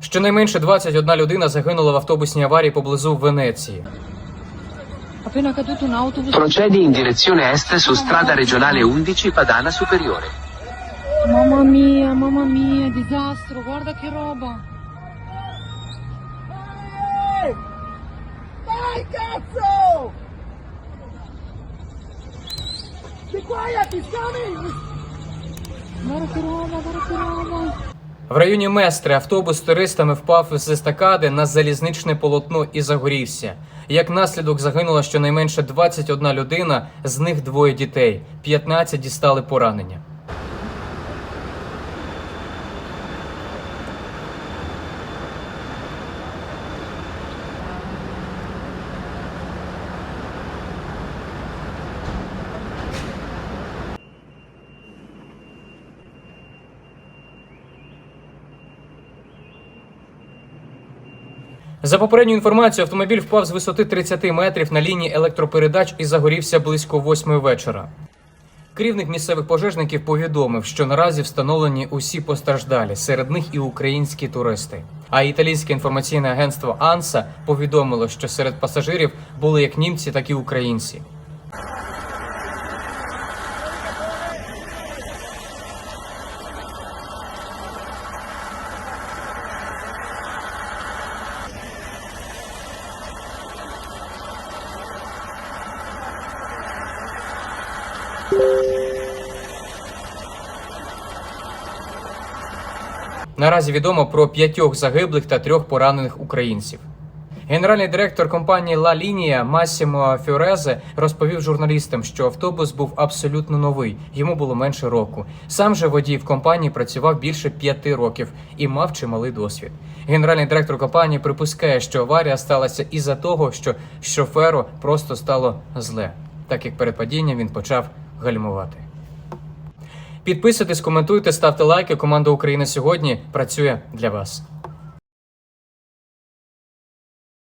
Щонайменше 21 людина загинула в автобусній аварії поблизу Венеції. Procedi in direzione est su strada regionale 11 Padana Superiore. Mamma mia, mamma mia, disastro, guarda che roba. Dai cazzo! Be quiet, he's coming! Guarda che roba, guarda che roba. В районі Местри автобус з туристами впав з естакади на залізничне полотно і загорівся. Як наслідок загинула щонайменше 21 людина, з них двоє дітей, 15 дістали поранення. За попередньою інформацією, автомобіль впав з висоти 30 метрів на лінії електропередач і загорівся близько 8 вечора. Керівник місцевих пожежників повідомив, що наразі встановлені усі постраждалі, серед них і українські туристи. А італійське інформаційне агентство Анса повідомило, що серед пасажирів були як німці, так і українці. Наразі відомо про п'ятьох загиблих та трьох поранених українців. Генеральний директор компанії Ла Лінія Массимо Фіорезе розповів журналістам, що автобус був абсолютно новий, йому було менше року. Сам же водій в компанії працював більше п'яти років і мав чималий досвід. Генеральний директор компанії припускає, що аварія сталася із-за того, що шоферу просто стало зле, так як перед падінням він почав гальмувати. Підписуйтесь, коментуйте, ставте лайки. Команда України сьогодні працює для вас.